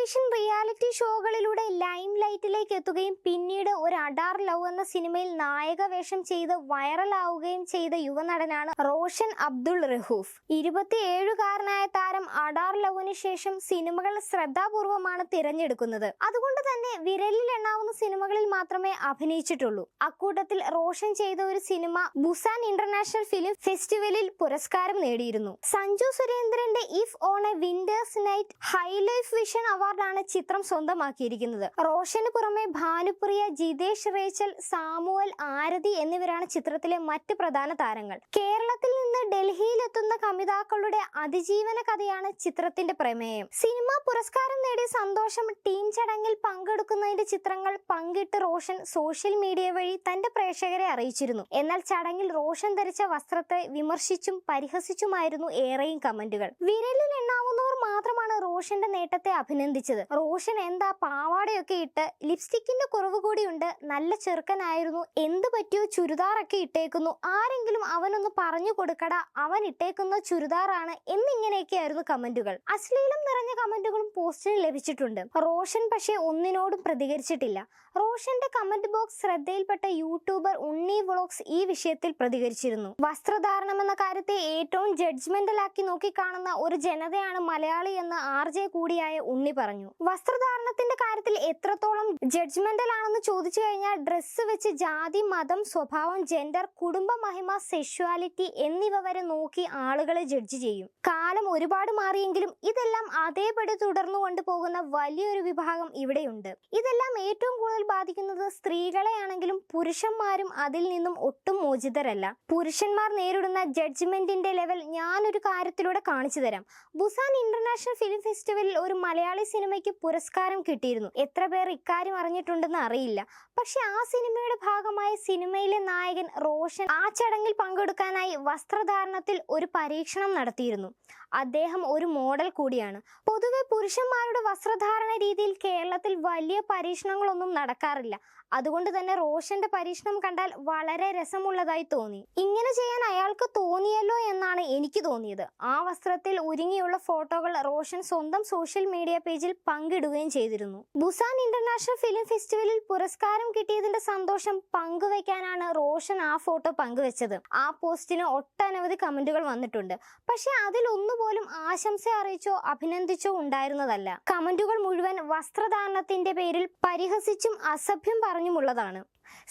Television reality ഷോകളിലൂടെ ലൈം ലൈറ്റിലേക്ക് എത്തുകയും പിന്നീട് ഒരു അഡാർ ലവ് എന്ന സിനിമയിൽ നായക വേഷം ചെയ്ത് വൈറലാവുകയും ചെയ്ത യുവനടനാണ് റോഷൻ അബ്ദുൾ റഹൂഫ്. ഇരുപത്തിയേഴുകാരനായ താരം അഡാർ ലവിന് ശേഷം സിനിമകൾ ശ്രദ്ധാപൂർവമാണ് തിരഞ്ഞെടുക്കുന്നത്. അതുകൊണ്ട് തന്നെ വിരലിൽ എണ്ണാവുന്ന സിനിമകളിൽ മാത്രമേ അഭിനയിച്ചിട്ടുള്ളൂ. അക്കൂട്ടത്തിൽ റോഷൻ ചെയ്ത ഒരു സിനിമ ബുസാൻ ഇന്റർനാഷണൽ ഫിലിം ഫെസ്റ്റിവലിൽ പുരസ്കാരം നേടിയിരുന്നു. സഞ്ജു സുരേന്ദ്രന്റെ if on a winter's night high life vision അവാർഡാണ് ചിത്രം സ്വന്തമാക്കിയിരിക്കുന്നത്. റോഷന് പുറമെ ഭാനുപ്രിയ ജിതേഷ് റേച്ചൽ സാമുവൽ ആരതി എന്നിവരാണ് ചിത്രത്തിലെ മറ്റ് പ്രധാന താരങ്ങൾ. കേരളത്തിൽ ഡൽഹിയിലെത്തുന്ന കമിതാക്കളുടെ അതിജീവന കഥയാണ് ചിത്രത്തിന്റെ പ്രമേയം. സിനിമ പുരസ്കാരം നേടിയ സന്തോഷം ടീം ചടങ്ങിൽ പങ്കെടുക്കുന്നതിന്റെ ചിത്രങ്ങൾ പങ്കിട്ട് റോഷൻ സോഷ്യൽ മീഡിയ വഴി തന്റെ പ്രേക്ഷകരെ അറിയിച്ചിരുന്നു. എന്നാൽ ചടങ്ങിൽ റോഷൻ ധരിച്ച വസ്ത്രത്തെ വിമർശിച്ചും പരിഹസിച്ചുമായിരുന്നു ഏറെയും കമന്റുകൾ. വിരലിൽ എണ്ണാവുന്നവർ മാത്രമാണ് റോഷന്റെ നേട്ടത്തെ അഭിനന്ദിച്ചത്. റോഷൻ എന്താ പാവാടയൊക്കെ ഇട്ട് ലിപ്സ്റ്റിക്കിന്റെ കുറവ് കൂടിയുണ്ട് നല്ല ചെറുക്കനായിരുന്നു എന്ത് പറ്റിയോ ചുരിദാറൊക്കെ ഇട്ടേക്കുന്നു ആരെങ്കിലും അവനൊന്ന് പറഞ്ഞു കൊടുക്കടാ അവൻ ഇട്ടേക്കുന്ന ചുരിദാറാണ് എന്നിങ്ങനെയൊക്കെയായിരുന്നു കമന്റുകൾ. അശ്ലീലം നിറഞ്ഞ കമന്റുകളും പോസ്റ്റിന് ലഭിച്ചിട്ടുണ്ട്. റോഷൻ പക്ഷേ ഒന്നിനോടും പ്രതികരിച്ചിട്ടില്ല. റോഷന്റെ കമന്റ് ബോക്സ് ശ്രദ്ധയിൽപ്പെട്ട യൂട്യൂബർ ഉണ്ണി വ്ളോഗ്സ് ഈ വിഷയത്തിൽ പ്രതികരിച്ചിരുന്നു. വസ്ത്രധാരണം എന്ന കാര്യത്തെ ഏറ്റവും ജഡ്ജ്മെന്റലാക്കി നോക്കിക്കാണുന്ന ഒരു ജനതയാണ് മലയാളി എന്ന് ആർ ജെ കൂടിയായ ഉണ്ണി പറഞ്ഞു. വസ്ത്രധാരണത്തിന്റെ കാര്യത്തിൽ എത്രത്തോളം ജഡ്ജ്മെന്റൽ ആണെന്ന് ചോദിച്ചു കഴിഞ്ഞാൽ ഡ്രസ്സ് വെച്ച് ജാതി മതം സ്വഭാവം ജെൻഡർ കുടുംബ മഹിമ സെക്ഷുവാലിറ്റി എന്നിവ വരെ നോക്കി ആളുകളെ ജഡ്ജ് ചെയ്യും. കാലം ഒരുപാട് മാറിയെങ്കിലും ഇതെല്ലാം അതേപടി തുടർന്നു കൊണ്ടുപോകുന്ന വലിയൊരു വിഭാഗം ഇവിടെയുണ്ട്. ഇതെല്ലാം ഏറ്റവും കൂടുതൽ ബാധിക്കുന്നത് സ്ത്രീകളെയാണെങ്കിലും പുരുഷന്മാരും അതിൽ നിന്നും ഒട്ടും മോചിതരല്ല. പുരുഷന്മാർ നേരിടുന്ന ജഡ്ജ്മെന്റിന്റെ ലെവൽ ഞാനൊരു കാര്യത്തിലൂടെ കാണിച്ചു തരാം. ബുസാൻ ഇന്റർനാഷണൽ ഫിലിം ഫെസ്റ്റിവലിൽ ഒരു മലയാളി സിനിമയ്ക്ക് പുരസ്കാരം കിട്ടിയിരുന്നു. എത്ര പേർ ഇക്കാര്യം അറിഞ്ഞിട്ടുണ്ടെന്ന് അറിയില്ല. പക്ഷെ ആ സിനിമയുടെ ഭാഗമായ സിനിമയിലെ നായകൻ റോഷൻ ആ ചടങ്ങിൽ പങ്കെടുക്കാനായി വസ്ത്രധാരണത്തിൽ ഒരു പരീക്ഷണം നടത്തിയിരുന്നു. അദ്ദേഹം ഒരു മോഡൽ കൂടിയാണ്. പൊതുവെ പുരുഷന്മാരുടെ വസ്ത്രധാരണ രീതിയിൽ കേരളത്തിൽ വലിയ പരീക്ഷണങ്ങളൊന്നും നടക്കാറില്ല. അതുകൊണ്ട് തന്നെ റോഷന്റെ പരീക്ഷണം കണ്ടാൽ വളരെ രസമുള്ളതായി തോന്നി. ഇങ്ങനെ ചെയ്യാൻ അയാൾക്ക് തോന്നിയല്ലോ എന്നാണ് എനിക്ക് തോന്നിയത്. ആ വസ്ത്രത്തിൽ ഒരുങ്ങിയുള്ള ഫോട്ടോകൾ റോഷൻ സ്വന്തം സോഷ്യൽ മീഡിയ പേജിൽ പങ്കിടുകയും ചെയ്തിരുന്നു. ബുസാൻ ഇന്റർനാഷണൽ ഫിലിം ഫെസ്റ്റിവലിൽ പുരസ്കാരം കിട്ടിയതിന്റെ സന്തോഷം പങ്കുവെക്കാനാണ് റോഷൻ ആ ഫോട്ടോ പങ്കുവെച്ചത്. ആ പോസ്റ്റിന് ഒട്ടനവധി കമന്റുകൾ വന്നിട്ടുണ്ട്. പക്ഷെ അതിൽ ഒന്നുപോലും ആശംസ അറിയിച്ചോ അഭിനന്ദിച്ചോ ഉണ്ടായിരുന്നതല്ല. കമന്റുകൾ മുഴുവൻ വസ്ത്രധാരണത്തിന്റെ പേരിൽ പരിഹസിച്ചും അസഭ്യം പറഞ്ഞുമുള്ളതാണ്.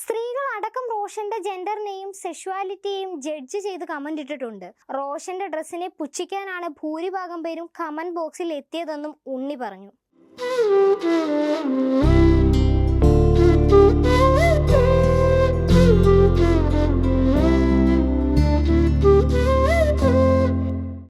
സ്ത്രീകൾ അടക്കം റോഷന്റെ ജെൻഡറിനെയും സെക്ഷുവാലിറ്റിയെയും ജഡ്ജ് ചെയ്ത് കമന്റ് ഇട്ടിട്ടുണ്ട്. റോഷന്റെ ഡ്രസ്സിനെ പുച്ഛിക്കാനാണ് ഭൂരിഭാഗം പേരും കമന്റ് ബോക്സിൽ എത്തിയതെന്നും ഉണ്ണി പറഞ്ഞു.